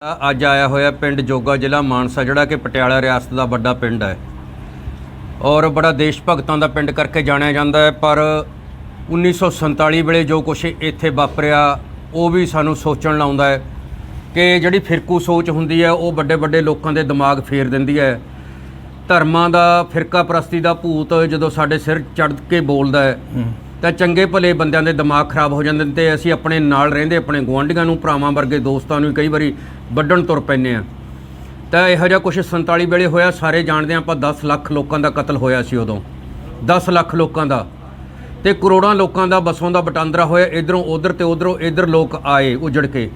ਅੱਜ ਆਇਆ ਹੋਇਆ ਪਿੰਡ ਜੋਗਾ ਜ਼ਿਲ੍ਹਾ ਮਾਨਸਾ, ਜਿਹੜਾ ਕਿ ਪਟਿਆਲਾ ਰਿਆਸਤ ਦਾ ਵੱਡਾ ਪਿੰਡ ਹੈ। ਔਰ ਬੜਾ ਦੇਸ਼ ਭਗਤਾਂ ਦਾ ਪਿੰਡ ਕਰਕੇ ਜਾਣਿਆ ਜਾਂਦਾ ਹੈ, ਪਰ 1947 ਵੇਲੇ ਜੋ ਕੁਛ ਇੱਥੇ ਵਾਪਰਿਆ, ਉਹ ਵੀ ਸਾਨੂੰ ਸੋਚਣ ਲਾਉਂਦਾ ਹੈ ਕਿ ਜਿਹੜੀ ਫਿਰਕੂ ਸੋਚ ਹੁੰਦੀ ਹੈ, ਉਹ ਵੱਡੇ ਵੱਡੇ ਲੋਕਾਂ ਦੇ ਦਿਮਾਗ ਫੇਰ ਦਿੰਦੀ ਹੈ। ਧਰਮਾਂ ਦਾ ਫਿਰਕਾ ਪ੍ਰਸਤੀ ਦਾ ਭੂਤ ਜਦੋਂ ਸਾਡੇ ਸਿਰ ਚੜ੍ਹ ਕੇ ਬੋਲਦਾ ਹੈ। ਤਾਂ ਚੰਗੇ ਭਲੇ ਬੰਦਿਆਂ ਦੇ ਦਿਮਾਗ ਖਰਾਬ ਹੋ ਜਾਂਦੇ ਨੇ ਤੇ ਅਸੀਂ ਆਪਣੇ ਨਾਲ ਰਹਿੰਦੇ ਆਪਣੇ ਗੁਆਂਢੀਆਂ ਨੂੰ ਭਰਾਵਾਂ ਵਰਗੇ ਦੋਸਤਾਂ ਨੂੰ ਕਈ ਵਾਰੀ ਵੱਢਣ ਤੁਰ ਪੈਂਦੇ ਆ ਤਾਂ ਇਹੋ ਜਿਹਾ ਕੁਝ 47 ਵੇਲੇ ਹੋਇਆ ਸਾਰੇ ਜਾਣਦੇ ਆਪਾਂ 10 ਲੱਖ ਲੋਕਾਂ ਦਾ ਕਤਲ ਹੋਇਆ ਸੀ ਉਦੋਂ। 10 ਲੱਖ ਲੋਕਾਂ ਦਾ। ਤੇ ਕਰੋੜਾਂ ਲੋਕਾਂ ਦਾ ਬਸੋਂ ਦਾ ਵਟਾਂਦਰਾ ਹੋਇਆ ਇਧਰੋਂ ਉਧਰ ਤੇ ਉਧਰੋਂ ਇਧਰ ਲੋਕ ਆਏ ਉਜੜ ਕੇ।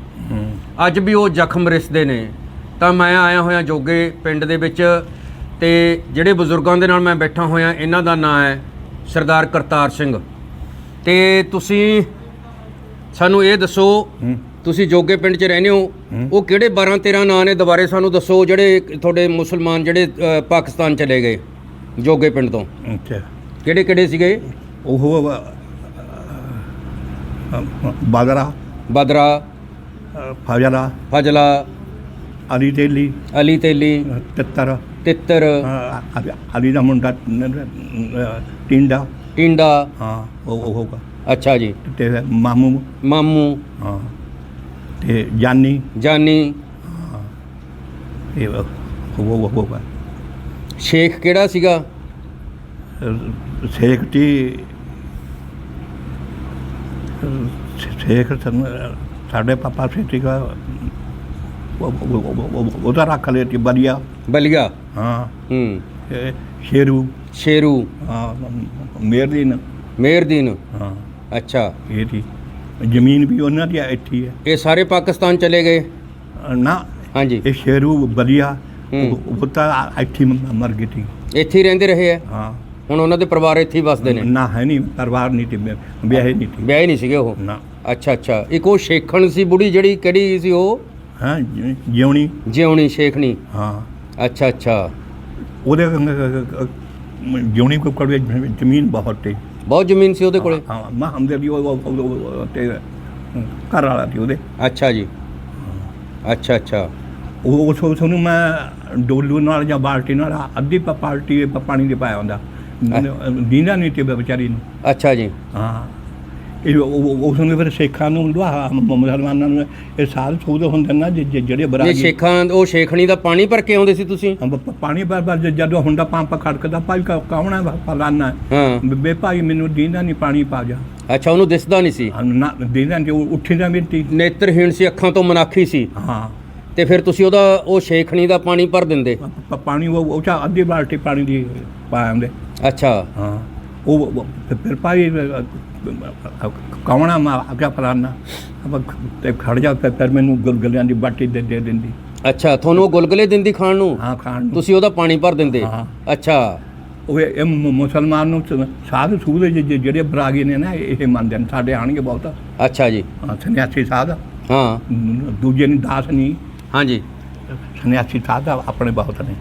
ਅੱਜ ਵੀ ਉਹ ਜ਼ਖਮ ਰਿਸਦੇ ਨੇ। ਤਾਂ ਮੈਂ ਆਇਆ ਹੋਇਆ ਜੋਗੇ ਪਿੰਡ ਦੇ ਵਿੱਚ ਤੇ ਜਿਹੜੇ ਬਜ਼ੁਰਗਾਂ ਦੇ ਨਾਲ ਮੈਂ ਬੈਠਾ ਹੋਇਆ ਇਹਨਾਂ ਦਾ ਨਾਂ ਹੈ ਸਰਦਾਰ ਕਰਤਾਰ ਸਿੰਘ। ਤੇ ਤੁਸੀਂ ਸਾਨੂੰ ਇਹ ਦੱਸੋ ਤੁਸੀਂ ਜੋਗੇ ਪਿੰਡ 'ਚ ਰਹਿੰਦੇ ਹੋ ਉਹ ਕਿਹੜੇ 12 13 ਨਾਂ ਨੇ ਦੁਬਾਰੇ ਸਾਨੂੰ ਦੱਸੋ ਜਿਹੜੇ ਤੁਹਾਡੇ ਮੁਸਲਮਾਨ ਜਿਹੜੇ ਪਾਕਿਸਤਾਨ ਚਲੇ ਗਏ ਜੋਗੇ ਪਿੰਡ ਤੋਂ? ਅੱਛਾ। ਕਿਹੜੇ ਕਿਹੜੇ ਸੀਗੇ? ਉਹ ਬਾਦਰਾ। ਬਦਰਾ ਫਜਲਾ। ਫਜਲਾ ਅਲੀ ਤੇਲੀ। ਅਲੀ ਤੇਲੀ ਤਿੱਤਰ। ਤਿੱਤਰ। ਅਲੀ ਦਾ ਮੁੰਡਾ ਟਿੰਡਾ। ਹਾਂ ਉਹ ਉਹ ਹੋਗਾ ਅੱਛਾ ਜੀ। ਤੇ ਮਾਮੂ। ਮਾਮੂ। ਹਾਂ। ਤੇ ਜਾਨੀ। ਜਾਨੀ। ਇਹ ਉਹ ਉਹ ਹੋਗਾ ਸ਼ੇਖ ਕਿਹੜਾ ਸੀਗਾ? ਸ਼ੇਖ ਟੀ ਸ਼ੇਖ ਸਾਡੇ ਪਾਪਾ ਸੀਗਾ ਉਹਦਾ ਰੱਖ ਲਿਆ ਬਲੀਆ। ਬਲੀਆ। ਹਾਂ। ਹੂੰ। ਸ਼ੇਰੂ। ਸ਼ੇਰੂ। ਹਾਂ ਮੇਰਦੀਨ। ਮੇਰਦੀਨ। ਹਾਂ। ਅੱਛਾ। ਇਹ ਦੀ ਜ਼ਮੀਨ ਵੀ ਉਹਨਾਂ ਦੀ ਇੱਥੇ ਹੀ ਹੈ ਇਹ ਸਾਰੇ ਪਾਕਿਸਤਾਨ ਚਲੇ ਗਏ? ਨਾ ਹਾਂਜੀ। ਇਹ ਸ਼ੇਰੂ ਬਲੀਆ। ਉਹ ਤਾਂ ਇੱਥੇ ਮਰ ਗਈ ਸੀ। ਇੱਥੇ ਹੀ ਰਹਿੰਦੇ ਰਹੇ ਆ? ਹਾਂ। ਹੁਣ ਉਹਨਾਂ ਦੇ ਪਰਿਵਾਰ ਇੱਥੇ ਹੀ ਵਸਦੇ ਨੇ? ਨਾ ਹੈ ਨਹੀਂ ਪਰਿਵਾਰ ਨਹੀਂ ਤੇ ਵਿਆਹ ਨਹੀਂ ਸੀ। ਵਿਆਹੇ ਨਹੀਂ ਸੀਗੇ ਉਹ? ਨਾ। ਅੱਛਾ ਅੱਛਾ। ਇੱਕ ਉਹ ਸ਼ੇਖਣ ਸੀ ਬੁੜੀ ਜਿਹੜੀ ਕਿਹੜੀ ਸੀ ਉਹ? ਹਾਂ ਜਿ- ਜਿਉਣੀ। ਜਿਉਣੀ ਸ਼ੇਖਣੀ। ਹਾਂ। ਅੱਛਾ ਅੱਛਾ। ਉਹਦੇ ਜਿਉਣੀ ਕੋ ਕੋਲ ਜ਼ਮੀਨ ਬਹੁਤ ਤੇ। ਬਹੁਤ ਜ਼ਮੀਨ ਸੀ ਉਹਦੇ ਕੋਲੇ? ਹਾਂ ਮਾ ਹਮਦੇ ਦੀ ਉਹ ਉਹ- ਉਹ- ਉਹ- ਤੇ ਘਰ ਵਾਲਾ ਸੀ ਉਹਦੇ। ਅੱਛਾ ਜੀ। ਅੱਛਾ ਅੱਛਾ। ਉਹ ਉਸ ਉਸ ਨੂੰ ਮੈਂ ਡੋਲੂ ਨਾਲ ਜਾਂ ਬਾਲਟੀ ਨਾਲ ਅੱਧੀ ਪ- ਪਾਲਟੀ ਪ- ਪਾਣੀ ਦੇ ਪਾਇਆ ਹੁੰਦਾ। ਦੀਨਾ ਨਹੀਂ ਤੇ ਵਿਚਾਰੀ ਨੂੰ। ਅੱਛਾ ਜੀ। ਹਾਂ। ਇਹ ਉਹ- ਉਹ- ਉਸ ਨੂੰ ਫਿਰ ਸਿੱਖਾਂ ਨੂੰ ਲੁਹਾ ਮੁਸਲਮਾਨਾਂ ਨੂੰ ਇਹ ਸਾਧ ਸੂਦ ਹੁੰਦੇ ਨਾ ਜਿ- ਜਿ- ਜਿਹੜੇ ਇਹ ਬਰਾਗੀ ਸ਼ੇਖਾਂ ਉਹ ਸ਼ੇਖਣੀ ਦਾ ਪਾਣੀ ਭਰ ਕੇ ਆਉਂਦੇ ਸੀ ਤੁਸੀਂ? ਹਾਂ, ਪ- ਪਾਣੀ ਪਰ ਪਰ ਜਦੋਂ ਹੁੰਦਾ ਪੰਪ ਖੜਕਦਾ ਭਾਈ ਕਾ- ਕੌਣ ਹੈ? ਫਲਾਨਾ ਹਾਂ। ਬੇ ਭਾਈ ਮੈਨੂੰ ਦੀਨਾ ਨਹੀਂ ਪਾਣੀ ਪਾ ਜਾ। ਅੱਛਾ ਉਹਨੂੰ ਦਿਸਦਾ ਨਹੀਂ ਸੀ? ਨਾ ਦੀਨਾ ਜੇ ਉੱਠੀ ਨਾ ਮਿੰਟੀ ਨੇਤਰਹੀਣ ਸੀ ਅੱਖਾਂ ਤੋਂ ਮਨਾਖੀ ਸੀ। ਹਾਂ। ਤੇ ਫਿਰ ਤੁਸੀਂ ਉਹਦਾ ਉਹ ਸ਼ੇਖਣੀ ਦਾ ਪਾਣੀ ਭਰ ਦਿੰਦੇ? ਪ- ਪ- ਪਾਣੀ ਉਹ ਉਹ ਚਾ ਅੱਧੀ ਬਾਲਟੀ ਪਾਣੀ ਦੀ ਪਾ ਆਉਂਦੇ। ਅੱਛਾ। ਹਾਂ। ਉਹ ਉਹ- ਫਿਰ- ਫਿਰ ਭਾਈ ਮਾ ਅਗਾ ਫਲਾਨਾ? ਅਬ ਤੇ ਖੜ ਜਾ ਫਿਰ ਫਿਰ ਮੈਨੂੰ ਗੁਲਗੁਲਿਆਂ ਦੀ ਬਾਟੀ ਦੇ ਦੇ ਦਿੰਦੀ। ਅੱਛਾ ਤੁਹਾਨੂੰ ਉਹ ਗੁਲਗੁਲੇ ਦਿੰਦੀ ਖਾਣ ਨੂੰ? ਹਾਂ ਖਾਣ ਨੂੰ। ਤੁਸੀਂ ਉਹਦਾ ਪਾਣੀ ਭਰ ਦਿੰਦੇ? ਹਾਂ। ਅੱਛਾ। ਉਹ ਇਹ ਮੁਸਲਮਾਨ ਨੂੰ ਸਾਧ ਸੂਦ ਜਿ- ਜਿ- ਜਿਹੜੇ ਬਰਾਗੀ ਨੇ ਨਾ ਇਹ ਮੰਨਦੇ ਨੇ ਸਾਡੇ ਆਣਗੇ ਬਹੁਤ। ਅੱਛਾ ਜੀ। ਹਾਂ, ਸੰਨਿਆਸੀ ਸਾਧ। ਹਾਂ। ਦੂਜੇ ਨਹੀਂ ਦਾਸ ਨਹੀਂ। ਹਾਂਜੀ ਸੰਨਿਆਸੀ ਸਾਧ ਆਪਣੇ ਬਹੁਤ ਨੇ।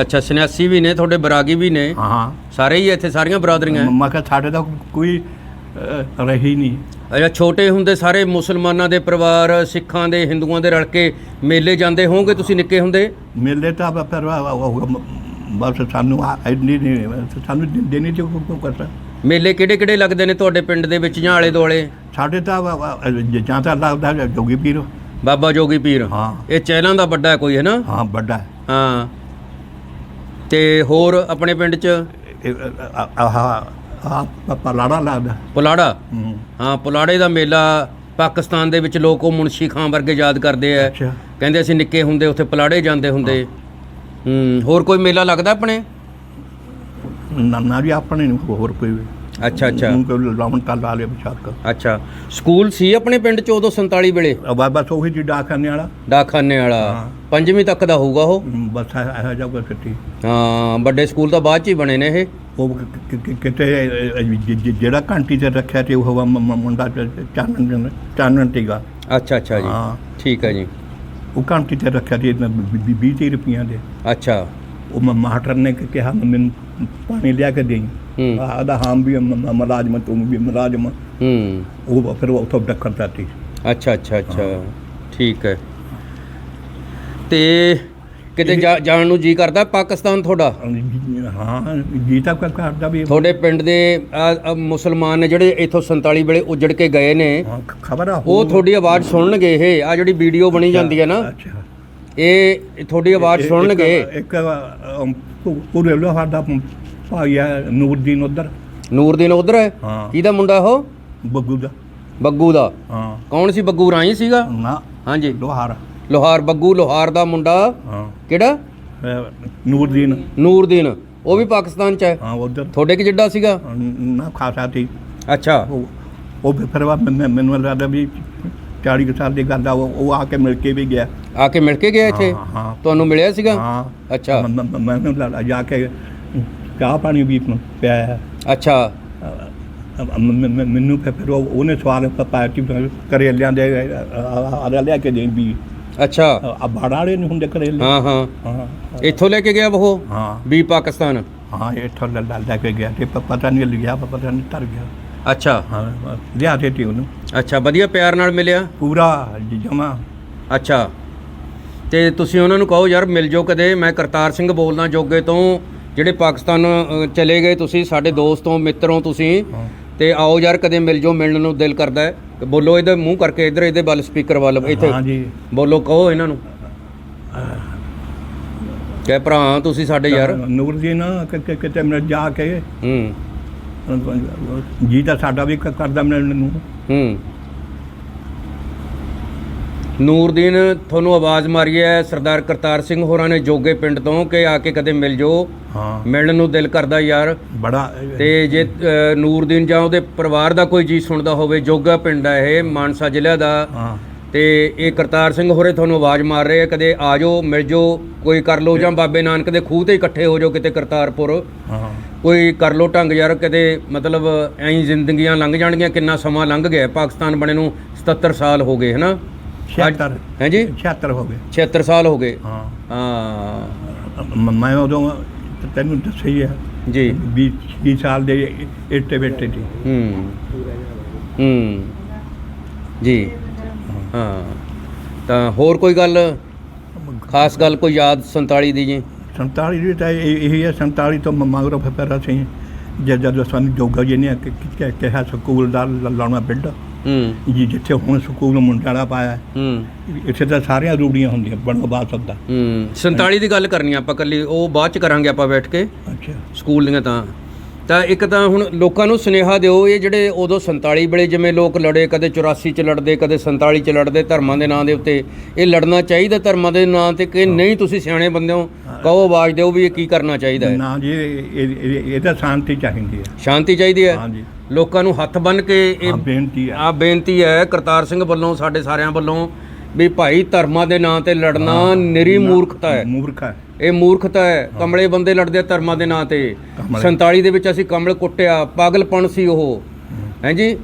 ਅੱਛਾ ਸੰਨਿਆਸੀ ਵੀ ਨੇ ਤੁਹਾਡੇ ਬਰਾਗੀ ਵੀ ਨੇ? ਹਾਂ। ਹਾਂ ਸਾਰੇ ਹੀ ਇੱਥੇ ਸਾਰੀਆਂ ਬਰਾਦਰੀਆਂ? ਹੈ। ਮੈਂ ਕਿਹਾ ਸਾਡੇ ਤਾਂ ਕੋਈ ਰਹੀ ਨਹੀਂ। ਅੱਛਾ ਛੋਟੇ ਹੁੰਦੇ ਸਾਰੇ ਮੁਸਲਮਾਨਾਂ ਦੇ ਪਰਿਵਾਰ ਸਿੱਖਾਂ ਦੇ ਹਿੰਦੂਆਂ ਦੇ ਰਲ ਕੇ ਮੇਲੇ ਜਾਂਦੇ ਹੋਵੋਗੇ ਤੁਸੀਂ ਨਿੱਕੇ ਹੁੰਦੇ? ਮਿਲਦੇ ਤਾਂ ਬ- ਉਹ- ਬਸ ਸਾਨੂੰ ਆ- ਇੰਨੀ ਨਹੀਂ ਸਾਨੂੰ ਦੇ- ਦੇਣੀ ਤੇ ਕੋਈ ਕਰਦਾ। ਮੇਲੇ ਕਿਹੜੇ ਕਿਹੜੇ ਲੱਗਦੇ ਨੇ ਤੁਹਾਡੇ ਪਿੰਡ ਦੇ ਵਿੱਚ ਜਾਂ ਆਲੇ ਦੁਆਲੇ ਸਾਡੇ ਤਾਂ ਵ- ਵ- ਜ- ਜਾਂ ਤਾਂ ਲੱਗਦਾ ਜੋਗੀ ਪੀਰ। ਬਾਬਾ ਜੋਗੀ ਪੀਰ। ਹਾਂ। ਇਹ ਚਹਿਲਾਂ ਦਾ ਵੱਡਾ ਹੈ ਕੋਈ ਹੈ ਨਾ? ਹਾਂ ਵੱਡਾ। ਹੈ। ਹਾਂ ਤੇ ਹੋਰ ਆਪਣੇ ਪਿੰਡ 'ਚ? ਇਹ, ਆਹ ਪਲਾੜਾ ਲੱਗਦਾ ਪੁਲਾੜਾ? ਹੂੰ। ਹਾਂ ਪੁਲਾੜੇ ਦਾ ਮੇਲਾ ਪਾਕਿਸਤਾਨ ਦੇ ਵਿੱਚ ਲੋਕ ਉਹ ਮੁਨਸ਼ੀ ਖਾਂ ਵਰਗੇ ਯਾਦ ਕਰਦੇ ਆ। ਅੱਛਾ। ਕਹਿੰਦੇ ਅਸੀਂ ਨਿੱਕੇ ਹੁੰਦੇ ਉੱਥੇ ਪੁਲਾੜੇ ਜਾਂਦੇ ਹੁੰਦੇ। ਹੂੰ। ਹੋਰ ਕੋਈ ਮੇਲਾ ਲੱਗਦਾ ਆਪਣੇ? ਨਾ ਨਾ ਜੀ ਆਪਣੇ ਨੂੰ ਹੋਰ ਕੋਈ ਵੀ। ਅੱਛਾ ਅੱਛਾ। ਨੂੰ ਕੋਈ ਲਾਉਣ ਤਾਂ ਲਾ ਲਿਆ ਵਿਚਾਰ ਅੱਛਾ। ਸਕੂਲ ਸੀ ਆਪਣੇ ਪਿੰਡ 'ਚ ਉਦੋਂ 47 ਵੇਲੇ? ਕਰ ਬਸ ਉਹੀ ਜੀ ਡਾਕਖਾਨੇ ਵਾਲਾ। ਡਾਕਖਾਨੇ ਵਾਲਾ। ਹਾਂ। ਪੰਜਵੀਂ ਤੱਕ ਦਾ ਹੋਊਗਾ ਉਹ? ਹਮ, ਬਸ ਇਹੋ ਜਿਹਾ ਕੋਈ ਕਿੱਟੀ ਹਾਂ ਵੱਡੇ ਸਕੂਲ ਤਾਂ ਬਾਅਦ 'ਚ ਹੀ ਬਣੇ ਨੇ ਇਹ। ਉਹ ਕਿਤੇ ਜਿਹੜਾ ਘੰਟੀ ਤੇ ਰੱਖਿਆ ਤੇ ਉਹ ਮ- ਮ- ਮੁੰਡਾ ਚਾਨਣ ਚਾਨਣ ਟੀਗਾ ਅੱਛਾ ਅੱਛਾ ਜੀ। ਹਾਂ। ਠੀਕ ਹੈ ਜੀ। ਉਹ ਘੰਟੀ ਤੇ ਰੱਖਿਆ ਤੇ 20 30 ਰੁਪਈਆਂ ਦੇ। ਅੱਛਾ। ਉਹ ਮ- ਮਾਸਟਰ ਨੇ ਕਿਹਾ ਮੈਨੂੰ ਪਾਣੀ ਲਿਆ ਕੇ ਦੇਈ। ਆਦਾ ਹਾਂ ਵੀ ਮ- ਮ- ਤੂੰ ਵੀ ਮੁਲਾਜ਼ਮ। ਹੂੰ। ਉਹ ਫਿਰ ਉਹ ਉੱਥੋਂ ਡੱਕਰ ਦਿੱਤੀ। ਅੱਛਾ ਅੱਛਾ ਅੱਛਾ। ਠੀਕ ਹੈ। ਤੇ ਕਿਤੇ ਜਾ- ਜਾਣ ਨੂੰ ਜੀ ਕਰਦਾ ਪਾਕਿਸਤਾਨ ਤੁਹਾਡਾ? ਹਾਂ ਜੀ ਤਾਂ ਕਰਦਾ ਵੀ ਤੁਹਾਡੇ ਪਿੰਡ ਦੇ ਮੁਸਲਮਾਨ ਨੇ ਜਿਹੜੇ ਇੱਥੋਂ 47 ਵੇਲੇ ਉਜੜ ਕੇ ਗਏ ਨੇ ਖਬਰ ਆ ਉਹ ਤੁਹਾਡੀ ਆਵਾਜ਼ ਸੁਣਨਗੇ ਇਹ। ਆ ਜਿਹੜੀ ਵੀਡੀਓ ਬਣੀ ਜਾਂਦੀ ਹੈ ਨਾ ਅੱਛਾ। ਇਹ ਤੁਹਾਡੀ ਆਵਾਜ਼ ਸੁਣਨਗੇ। ਇੱਕ ਪੂਰੇ ਲੋਹਾਰ ਦਾ ਭਾਈ ਹੈ ਨੂਰਦੀਨ ਉਧਰ। ਨੂਰਦੀਨ ਉਧਰ ਹੈ? ਹਾਂ। ਕਿਹਦਾ ਮੁੰਡਾ ਉਹ? ਬੱਗੂ ਦਾ। ਬੱਗੂ ਦਾ। ਹਾਂ। ਕੌਣ ਸੀ? ਬੱਗੂ ਰਾਈ ਸੀਗਾ? ਨਾ। ਹਾਂਜੀ। ਲੋਹਾਰ। ਲੋਹਾਰ ਬੱਗੂ ਲੋਹਾਰ ਦਾ ਮੁੰਡਾ ਹਾਂ। ਕਿਹੜਾ? ਅਹ, ਨੂਰਦੀਨ। ਨੂਰਦੀਨ। ਉਹ ਵੀ ਪਾਕਿਸਤਾਨ ਚ ਹੈ। ਹਾਂ ਉਧਰ। ਤੁਹਾਡੇ ਕਿ ਜਿੱਡਾ ਸੀਗਾ? ਨਾ ਖਾਸਾ ਸੀ। ਅੱਛਾ। ਉਹ ਉਹ ਵੀ ਫਿਰ ਵਾ- ਮੈਂ- ਮੈਨੂੰ ਲੱਗਦਾ ਵੀ 40 ਕੁ ਸਾਲ ਦੀ ਗੱਲ ਆ ਉਹ ਉਹ ਆ ਕੇ ਮਿਲ ਕੇ ਵੀ ਗਿਆ। ਆ ਕੇ ਮਿਲ ਕੇ ਗਿਆ ਇੱਥੇ? ਹਾਂ, ਹਾਂ ਤੁਹਾਨੂੰ ਮਿਲਿਆ ਸੀਗਾ? ਹਾਂ। ਅੱਛਾ। ਮ- ਮ- ਮੈਨੂੰ ਲੱਗਦਾ ਜਾ ਕੇ ਚਾਹ ਪਾਣੀ ਵੀ ਪਿਆ। ਅੱਛਾ। ਅ- ਮੈਨੂੰ ਫਿਰ ਫਿਰ ਉਹ- ਉਹਨੇ ਸਵਾਲ ਪਾਇਆ ਕਿ ਕਰੇਲਿਆਂ ਦੇ ਆ ਲਿਆ ਕੇ ਦੇਣ ਵੀ। ਅੱਛਾ। ਆ ਬਾੜਾ ਵਾਲੇ ਨਹੀਂ ਹੁੰਦੇ ਕਰੇਲੇ ਹਾਂ ਹਾਂ। ਹਾਂ। ਇੱਥੋਂ ਲੈ ਕੇ ਗਿਆ ਉਹ ਹਾਂ। ਵੀ ਪਾਕਿਸਤਾਨ? ਹਾਂ ਇੱਥੋਂ ਲੈ ਲੈ- ਕੇ ਗਿਆ। ਤੇ ਪ- ਪਤਾ ਨਹੀਂ ਲਿਆ ਪਤਾ ਨਹੀਂ ਤਰ ਗਿਆ। ਅੱਛਾ। ਹਾਂ ਲਿਆ ਤੇ ਤੀ ਉਹਨੂੰ। ਅੱਛਾ ਵਧੀਆ ਪਿਆਰ ਨਾਲ ਮਿਲਿਆ? ਪੂਰਾ ਜਮਾ। ਅੱਛਾ। ਤੇ ਤੁਸੀਂ ਉਹਨਾਂ ਨੂੰ ਕਹੋ ਯਾਰ ਮਿਲ ਜਾਓ ਕਦੇ। ਮੈਂ ਕਰਤਾਰ ਸਿੰਘ ਬੋਲਦਾ ਜੋਗੇ ਤੋਂ। ਜਿਹੜੇ ਪਾਕਿਸਤਾਨ ਅ, ਚਲੇ ਗਏ ਤੁਸੀਂ ਸਾਡੇ ਦੋਸਤੋਂ ਮਿੱਤਰੋਂ ਤੁਸੀਂ। ਹਾਂ। ਤੇ ਆਓ ਯਾਰ ਕਦੇ ਮਿਲ ਜਾਓ ਮਿਲਣ ਨੂੰ ਦਿਲ ਕਰਦਾ ਹੈ। ਬੋਲੋ ਇਹਦੇ ਮੂੰਹ ਕਰਕੇ ਇਧਰ ਇਹਦੇ ਵੱਲ ਸਪੀਕਰ ਵੱਲ ਇੱਥੇ। ਜੀ ਬੋਲੋ ਕਹੋ ਇਹਨਾਂ ਨੂੰ। ਕਿ ਭਰਾ ਤੁਸੀਂ ਸਾਡੇ ਯਾਰ। ਨੂਰਦੀਨ ਕਿ- ਕਿ- ਕਿਤੇ ਮਿਲ ਜਾ ਕੇ ਹੂੰ। ਜੀ ਤਾਂ ਸਾਡਾ ਵੀ ਕਰਦਾ ਮਿਲਣ ਨੂੰ ਹੂੰ। ਨੂਰਦੀਨ ਤੁਹਾਨੂੰ ਆਵਾਜ਼ ਮਾਰੀ ਹੈ ਸਰਦਾਰ ਕਰਤਾਰ ਸਿੰਘ ਹੋਰਾਂ ਨੇ ਜੋਗੇ ਪਿੰਡ ਤੋਂ ਕਿ ਆ ਕੇ ਕਦੇ ਮਿਲ ਜਾਓ। ਹਾਂ। ਮਿਲਣ ਨੂੰ ਦਿਲ ਕਰਦਾ ਯਾਰ। ਬੜਾ ਤੇ ਜੇ ਅ, ਨੂਰਦੀਨ ਜਾਂ ਉਹਦੇ ਪਰਿਵਾਰ ਦਾ ਕੋਈ ਜੀ ਸੁਣਦਾ ਹੋਵੇ ਜੋਗਾ ਪਿੰਡ ਹੈ ਇਹ ਮਾਨਸਾ ਜ਼ਿਲ੍ਹਾ ਦਾ। ਹਾਂ। ਤੇ ਇਹ ਕਰਤਾਰ ਸਿੰਘ ਹੋਰੇ ਤੁਹਾਨੂੰ ਆਵਾਜ਼ ਮਾਰ ਰਹੇ ਆ ਕਦੇ ਆ ਜਾਓ ਮਿਲ ਜਾਓ ਕੋਈ ਕਰ ਲਓ ਜਾਂ ਬਾਬੇ ਨਾਨਕ ਦੇ ਖੂਹ ਤੇ ਇਕੱਠੇ ਹੋ ਜਾਓ ਕਿਤੇ ਕਰਤਾਰਪੁਰ। ਹਾਂ। ਕੋਈ ਕਰ ਲਓ ਢੰਗ ਯਾਰ ਕਿਤੇ ਮਤਲਬ ਐਂ ਜ਼ਿੰਦਗੀਆਂ ਲੰਘ ਜਾਣਗੀਆਂ ਕਿੰਨਾ ਸਮਾਂ ਲੰਘ ਗਿਆ ਪਾਕਿਸਤਾਨ ਬਣੇ ਨੂੰ 77 ਸਾਲ ਹੋ ਗਏ ਹਨਾ? 76 ਹੈ ਜੀ 76 ਹੋ ਗਏ। 76 ਸਾਲ ਹੋ ਗਏ। ਹਾਂ। ਹਾਂ। ਮ- ਮੈਂ ਉਦੋਂ ਤੈਨੂੰ ਦੱਸਿਆ ਹੀ ਹੈ ਜੀ। 20 ਸਾਲ ਦੇ ਇੱਟੇ ਬੈਠੇ ਸੀ ਹੂੰ। ਹੂੰ। ਜੀ। ਹਾਂ। ਤਾਂ ਹੋਰ ਕੋਈ ਗੱਲ? ਖਾਸ ਗੱਲ ਕੋਈ ਯਾਦ 47 ਦੀ ਜੀ? 47 ਦੀ ਤਾਂ ਇਹ ਇਹ ਹੈ 47 ਤੋਂ ਮਗਰੋਂ ਫਿਰ ਅਸੀਂ ਜਦ ਜਦੋਂ ਸਾਨੂੰ ਜੋਗਾ ਜੀ ਨੇ ਕਿ- ਕਿ- ਕਿ- ਕਿਹਾ ਸਕੂਲ ਦਾ ਲ- ਲਾਉਣਾ ਬਿੱਡ ਹੂੰ। ਜੀ ਜਿੱਥੇ ਹੁਣ ਸਕੂਲ ਮੁੰਡਾ ਵਾਲਾ ਪਾਇਆ ਹੈ, ਇੱਥੇ ਤਾਂ ਸਾਰੀਆਂ ਰੂੜੀਆਂ ਹੁੰਦੀਆਂ ਬਣੋ ਬਾਤ ਹੁੰਦਾ ਹੂੰ। 47 ਦੀ ਗੱਲ ਕਰਨੀ ਆਪਾਂ ਕੱਲੀ ਉਹ ਬਾਅਦ ਚ ਕਰਾਂਗੇ ਆਪਾਂ ਬੈਠ ਕੇ। ਅੱਛਾ। ਸਕੂਲ ਦੀਆਂ ਤਾਂ। ਤਾਂ ਇੱਕ ਤਾਂ ਹੁਣ ਲੋਕਾਂ ਨੂੰ ਸੁਨੇਹਾ ਦਿਓ ਇਹ ਜਿਹੜੇ ਉਦੋਂ 47 ਵੇਲੇ ਜਿਵੇਂ ਲੋਕ ਲੜੇ ਕਦੇ 84 ਚ ਲੜਦੇ ਕਦੇ 47 ਚ ਲੜਦੇ ਧਰਮਾਂ ਦੇ ਨਾਂ ਦੇ ਉੱਤੇ ਇਹ ਲੜਨਾ ਚਾਹੀਦਾ ਧਰਮਾਂ ਦੇ ਨਾਂ ਤੇ ਕਿ ਨਹੀਂ ਤੁਸੀਂ ਸਿਆਣੇ ਬੰਦੇ ਹੋ ਕਹੋ ਆਵਾਜ਼ ਦਿਓ ਵੀ ਇਹ ਕੀ ਕਰਨਾ ਚਾਹੀਦਾ ਹੈ। ਨਾ ਜੀ ਇਹ- ਇਹ ਇਹ- ਇਹ ਤਾਂ ਸ਼ਾਂਤੀ ਚਾਹੀਦੀ ਹੈ। ਸ਼ਾਂਤੀ ਚਾਹੀਦੀ ਹੈ। ਹਾਂਜੀ ਲੋਕਾਂ ਨੂੰ ਹੱਥ ਬੰਨ ਕੇ ਇਹ ਬੇਨਤੀ ਹੈ। ਆ ਬੇਨਤੀ ਹੈ ਕਰਤਾਰ ਸਿੰਘ ਵੱਲੋਂ ਸਾਡੇ ਸਾਰਿਆਂ ਵੱਲੋਂ ਵੀ ਭਾਈ ਧਰਮਾਂ ਦੇ ਨਾਂ ਤੇ ਲੜਨਾ ਨਿਰੀ ਮੂਰਖਤਾ ਹੈ। ਮੂਰਖ ਹੈ। ਇਹ ਮੂਰਖਤਾ ਹੈ। ਕਮਲੇ ਬੰਦੇ ਲੜਦੇ ਆ ਧਰਮਾਂ ਦੇ ਨਾਂ ਤੇ। ਕਮਲੇ। 47 ਦੇ ਵਿੱਚ ਅਸੀਂ ਕਮਲ ਕੁੱਟਿਆ ਪਾਗਲਪਣ ਸੀ ਉਹ। ਹੈਂਜੀ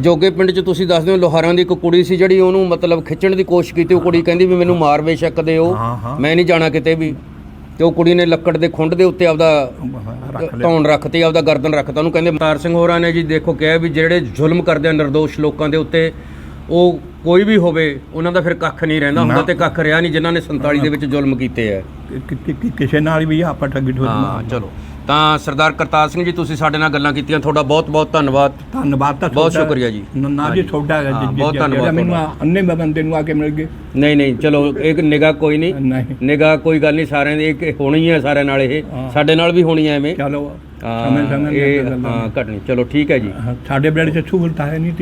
ਜੋਗੇ ਪਿੰਡ 'ਚ ਤੁਸੀਂ ਦੱਸਦੇ ਹੋ ਲੋਹਾਰਾਂ ਦੀ ਇੱਕ ਕੁੜੀ ਸੀ ਜਿਹੜੀ ਉਹਨੂੰ ਮਤਲਬ ਖਿੱਚਣ ਦੀ ਕੋਸ਼ਿਸ਼ ਕੀਤੀ। ਉਹ ਕੁੜੀ ਕਹਿੰਦੀ ਵੀ ਮੈਨੂੰ ਮਾਰ ਬੇਸ਼ੱਕ ਦੇ ਉਹ ਹਾਂ, ਹਾਂ। ਮੈਂ ਨਹੀਂ ਜਾਣਾ ਕਿਤੇ ਵੀ। ਤੇ ਉਹ ਕੁੜੀ ਨੇ ਲੱਕੜ ਦੇ ਖੁੰਡ ਦੇ ਉੱਤੇ ਆਪਦਾ ਧੌਣ ਰੱਖਤੀ ਆਪਦਾ ਗਰਦਨ ਰੱਖਤਾ। ਉਹਨੂੰ ਕਹਿੰਦੇ ਮਤਾਰ ਸਿੰਘ ਹੋਰਾਂ ਨੇ ਜੀ ਦੇਖੋ ਕਿਹਾ ਵੀ ਜਿਹੜੇ ਜ਼ੁਲਮ ਕਰਦੇ ਆ ਨਿਰਦੋਸ਼ ਲੋਕਾਂ ਦੇ ਉੱਤੇ ਉਹ ਕੋਈ ਵੀ ਹੋਵੇ ਉਹਨਾਂ ਦਾ ਫਿਰ ਕੱਖ ਨਹੀਂ ਰਹਿੰਦਾ। ਹੁੰਦਾ। ਤੇ ਕੱਖ ਰਿਹਾ ਨਹੀਂ ਜਿਨ੍ਹਾਂ ਨੇ 47 ਦੇ ਵਿੱਚ ਜ਼ੁਲਮ ਕੀਤੇ ਆ। ਕਿਸੇ ਨਾਲ ਵੀ ਆਪਾਂ ਠੱਗੀ ਠੋਰੀ ਹਾਂ। ਚਲੋ। ਤਾਂ ਸਰਦਾਰ ਕਰਤਾਰ ਸਿੰਘ ਜੀ ਤੁਸੀਂ ਸਾਡੇ ਨਾਲ ਗੱਲਾਂ ਕੀਤੀਆਂ ਤੁਹਾਡਾ ਬਹੁਤ ਬਹੁਤ ਧੰਨਵਾਦ ਧੰਨਵਾਦ ਤਾਂ ਬਹੁਤ ਤੁਹਾਡਾ। ਸ਼ੁਕਰੀਆ ਜੀ। ਨਾ- ਨਾ ਜੀ। ਤੁਹਾਡਾ ਹੈ, ਬਹੁਤ ਜਿਹੜਾ ਧੰਨਵਾਦ ਮੈਨੂੰ ਅੰਨੇ ਬੰਦੇ ਨੂੰ ਆ ਕੇ ਮਿਲ ਗਏ ਨਹੀਂ ਨਹੀਂ ਚਲੋ ਇੱਕ ਨਿਗਾਹ ਕੋਈ ਨਹੀਂ ਨਹੀਂ ਨਿਗਾਹ ਕੋਈ ਗੱਲ ਨਹੀਂ ਸਾਰਿਆਂ ਦੀ ਇੱਕ ਹੋਣੀ ਹੈ ਸਾਰਿਆਂ ਨਾਲ ਇਹ ਹਾਂ। ਸਾਡੇ ਨਾਲ ਵੀ ਹੋਣੀ ਹੈ ਐਵੇਂ ਚਲੋ ਹਾਂ, ਸਮੇਂ ਇਹ। ਹਾਂ ਘਟਣੀ ਚਲੋ ਠੀਕ ਹੈ ਜੀ ਸਾਡੇ ਬੇੜੇ 'ਚ ਸਹੂਲਤ ਹੈ ਨਹੀਂ